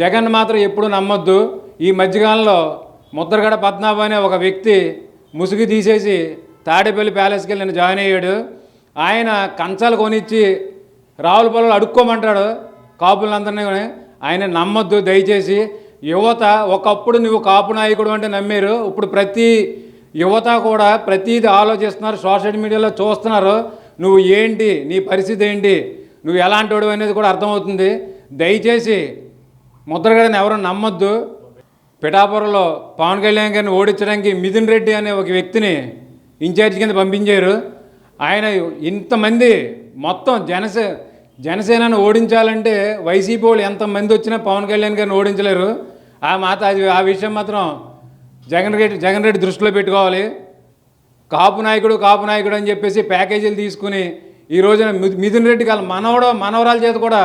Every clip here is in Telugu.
జగన్ మాత్రం ఎప్పుడు నమ్మొద్దు. ఈ మధ్యకాలంలో ముద్రగడ పద్మనాభ అనే ఒక వ్యక్తి ముసుగు తీసేసి తాడేపల్లి ప్యాలెస్కి వెళ్ళి నేను జాయిన్ అయ్యాడు. ఆయన కంచాలు కొనిచ్చి రావుల పొలాలు అడుక్కోమంటాడు కాపులందరినీ ఆయన నమ్మొద్దు దయచేసి. యువత ఒకప్పుడు నువ్వు కాపు నాయకుడు అంటే నమ్మారు. ఇప్పుడు ప్రతి యువత కూడా ప్రతిదీ ఆలోచిస్తున్నారు. సోషల్ మీడియాలో చూస్తున్నారు. నువ్వు ఏంటి? నీ పరిస్థితి ఏంటి? నువ్వు ఎలాంటి వాడు అనేది కూడా అర్థమవుతుంది. దయచేసి ముద్రగడని ఎవరు నమ్మొద్దు. పిఠాపురంలో పవన్ కళ్యాణ్ గారిని ఓడించడానికి మిథున్ రెడ్డి అనే ఒక వ్యక్తిని ఇన్ఛార్జ్ కింద పంపించారు. ఆయన ఇంతమంది మొత్తం జనసే జనసేనను ఓడించాలంటే వైసీపీ వాళ్ళు ఎంతమంది వచ్చినా పవన్ కళ్యాణ్ గారిని ఓడించలేరు. ఆ మాత అది ఆ విషయం మాత్రం జగన్ రెడ్డి జగన్ రెడ్డి దృష్టిలో పెట్టుకోవాలి. కాపు నాయకుడు కాపు నాయకుడు అని చెప్పేసి ప్యాకేజీలు తీసుకుని ఈ రోజున మిథున్ రెడ్డి కాల మనవడ మనవరాల చేత కూడా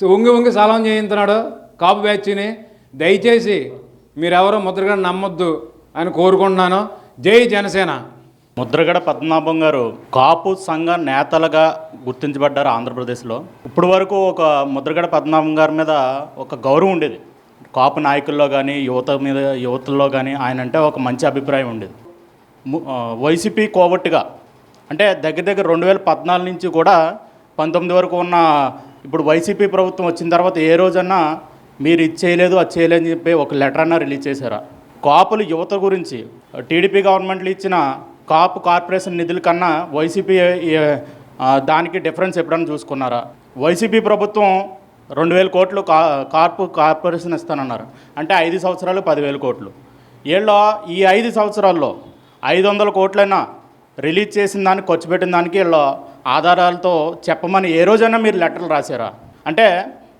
ఉంగి ఉంగి సలాం చేయించున్నాడు కాపు బ్యాచ్ని దయచేసి మీరెవరో ముద్రగడ నమ్మొద్దు అని కోరుకుంటున్నాను. జై జనసేన. ముద్రగడ పద్మనాభం గారు కాపు సంఘ నేతలుగా గుర్తించబడ్డారు ఆంధ్రప్రదేశ్లో. ఇప్పుడు వరకు ఒక ముద్రగడ పద్మనాభం గారి మీద ఒక గౌరవం ఉండేది. కాపు నాయకుల్లో కానీ యువత మీద యువతల్లో కానీ ఆయన అంటే ఒక మంచి అభిప్రాయం ఉండేది. వైసీపీ కోవట్టుగా అంటే దగ్గర దగ్గర రెండు వేల పద్నాలుగు నుంచి కూడా పంతొమ్మిది వరకు ఉన్న ఇప్పుడు వైసీపీ ప్రభుత్వం వచ్చిన తర్వాత ఏ రోజన్నా మీరు ఇది చేయలేదు అది చేయలేదు అని చెప్పి ఒక లెటర్ అన్న రిలీజ్ చేశారా? కాపులు యువత గురించి టీడీపీ గవర్నమెంట్లు ఇచ్చిన కాపు కార్పొరేషన్ నిధుల కన్నా వైసీపీ దానికి డిఫరెన్స్ ఎప్పుడన్నా చూసుకున్నారా? వైసీపీ ప్రభుత్వం రెండు వేల కోట్లు కా కార్పు కార్పొరేషన్ ఇస్తానన్నారు. అంటే ఐదు సంవత్సరాలు పదివేల కోట్లు. వీళ్ళు ఈ ఐదు సంవత్సరాల్లో ఐదు వందల కోట్లైనా రిలీజ్ చేసిన దానికి ఖర్చు పెట్టిన దానికి వీళ్ళ ఆధారాలతో చెప్పమని ఏ రోజైనా మీరు లెటర్లు రాశారా? అంటే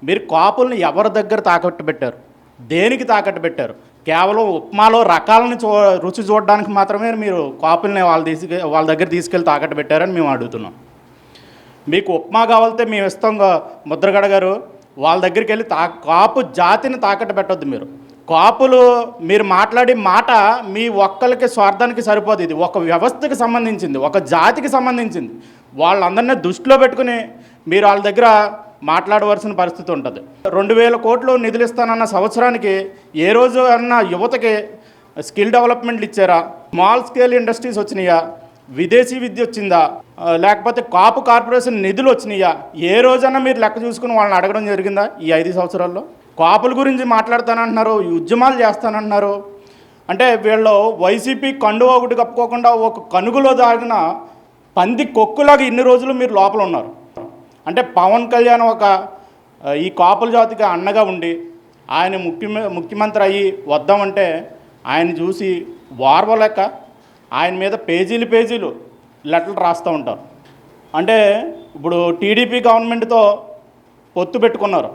మీరు కాపుల్ని ఎవరి దగ్గర తాకట్టు పెట్టారు దేనికి తాకట్టు పెట్టారు కేవలం ఉప్మాలో రకాలను చూ రుచి చూడడానికి మాత్రమే మీరు కాపుల్ని వాళ్ళ తీసుకు వాళ్ళ దగ్గర తీసుకెళ్ళి తాకట్టు పెట్టారని మేము అడుగుతున్నాం. మీకు ఉప్మా కావాలితే మేము ఇస్తాం ముద్రగడ గారు. వాళ్ళ దగ్గరికి వెళ్ళి తా కాపు జాతిని తాకట్టు పెట్టొద్దు మీరు. కాపులు మీరు మాట్లాడే మాట మీ ఒక్కరికి స్వార్థానికి సరిపోదు ఇది. ఒక వ్యవస్థకి సంబంధించింది ఒక జాతికి సంబంధించింది. వాళ్ళందరినీ దృష్టిలో పెట్టుకుని మీరు వాళ్ళ దగ్గర మాట్లాడవలసిన పరిస్థితి ఉంటుంది. రెండు వేల కోట్లు నిధులు ఇస్తానన్న సంవత్సరానికి ఏ రోజు అన్న యువతకి స్కిల్ డెవలప్మెంట్లు ఇచ్చారా? స్మాల్ స్కేల్ ఇండస్ట్రీస్ వచ్చినాయా? విదేశీ విద్య వచ్చిందా? లేకపోతే కాపు కార్పొరేషన్ నిధులు వచ్చినాయా? ఏ రోజైనా మీరు లెక్క చూసుకుని వాళ్ళని అడగడం జరిగిందా ఈ ఐదు సంవత్సరాల్లో? కాపుల గురించి మాట్లాడతానంటున్నారు ఈ ఉద్యమాలు చేస్తానంటున్నారు. అంటే వీళ్ళు వైసీపీ కండువా ఒకటి కప్పుకోకుండా ఒక కనుగులో దాగిన పంది కొక్కులాగా ఇన్ని రోజులు మీరు లోపల ఉన్నారు. అంటే పవన్ కళ్యాణ్ ఒక ఈ కాపుల జాతికి అన్నగా ఉండి ఆయన ముఖ్య ముఖ్యమంత్రి అయ్యి వద్దామంటే ఆయన చూసి వార్వలేక ఆయన మీద పేజీలు పేజీలు లెటర్లు రాస్తూ ఉంటారు. అంటే ఇప్పుడు టీడీపీ గవర్నమెంట్తో పొత్తు పెట్టుకున్నారు.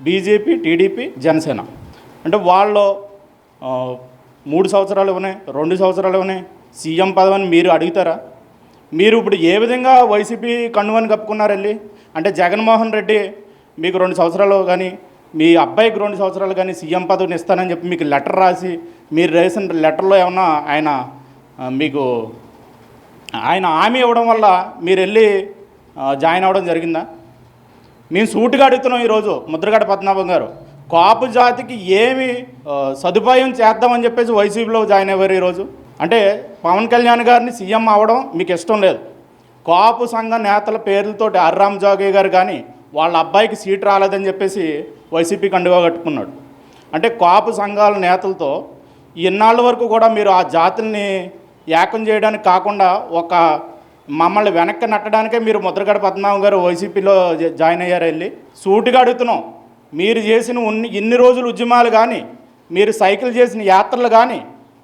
BJP TDP Janasena. అంటే వాళ్ళు మూడు సంవత్సరాలు ఇవ్వనే రెండు సంవత్సరాలు ఇవ్వనే సీఎం పదవిని మీరు అడుగుతారా? మీరు ఇప్పుడు ఏ విధంగా వైసీపీ కన్నువని కప్పుకున్నారండి? అంటే జగన్మోహన్ రెడ్డి మీకు రెండు సంవత్సరాలు కానీ మీ అబ్బాయికి రెండు సంవత్సరాలు కానీ సీఎం పదవిని ఇస్తానని చెప్పి మీకు లెటర్ రాసి మీరు రాసిన లెటర్లో ఏమన్నా ఆయన మీకు ఆయన హామీ ఇవ్వడం వల్ల మీరు వెళ్ళి జాయిన్ అవ్వడం జరిగిందా? మేము సూటుగా అడుగుతున్నాం ఈరోజు ముద్రగడ పద్మనాభం గారు. కాపు జాతికి ఏమి సదుపాయం చేద్దామని చెప్పేసి వైసీపీలో జాయిన్ అయ్యారు ఈరోజు? అంటే పవన్ కళ్యాణ్ గారిని సీఎం అవ్వడం మీకు ఇష్టం లేదు. కాపు సంఘ నేతల పేర్లతోటి అర్రామ్ జోగే గారు కానీ వాళ్ళ అబ్బాయికి సీట్ రాలేదని చెప్పేసి వైసీపీ కండుగా కట్టుకున్నాడు. అంటే కాపు సంఘాల నేతలతో ఇన్నాళ్ళ వరకు కూడా మీరు ఆ జాతుల్ని ఏకం చేయడానికి కాకుండా ఒక మమ్మల్ని వెనక్కి నట్టడానికే మీరు ముద్రగడ పద్మనాభం గారు వైసీపీలో జాయిన్ అయ్యారు వెళ్ళి. సూటిగా అడుగుతున్నాం. మీరు చేసిన ఉన్ని ఇన్ని రోజులు ఉద్యమాలు కానీ మీరు సైకిల్ చేసిన యాత్రలు కానీ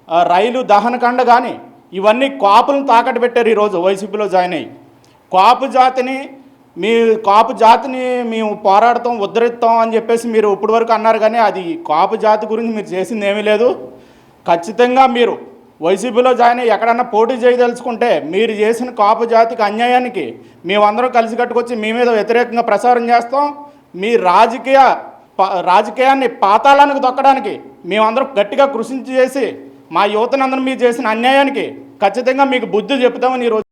రైలు దహనకాండ కానీ ఇవన్నీ కాపులను తాకట్టు పెట్టారు ఈరోజు వైసీపీలో జాయిన్ అయ్యి. కాపు జాతిని మీ కాపు జాతిని మేము పోరాడతాం ఉద్ధరిస్తాం అని చెప్పేసి మీరు ఇప్పటి వరకు అన్నారు కానీ అది కాపు జాతి గురించి మీరు చేసింది ఏమీ లేదు. ఖచ్చితంగా మీరు వైసీపీలో జాయిన్ అయ్యి ఎక్కడన్నా పోటీ చేయదలుచుకుంటే మీరు చేసిన కాపు జాతికి అన్యాయానికి మేమందరం కలిసి కట్టుకొచ్చి మీ మీద వ్యతిరేకంగా ప్రసారం చేస్తాం. మీ రాజకీయ ప- రాజకీయాన్ని పాతాళానికి తొక్కడానికి మేమందరం గట్టిగా కృషి చేసి మా యువతనందరం మీరు చేసిన అన్యాయానికి ఖచ్చితంగా మీకు బుద్ధి చెప్తామని ఈరోజు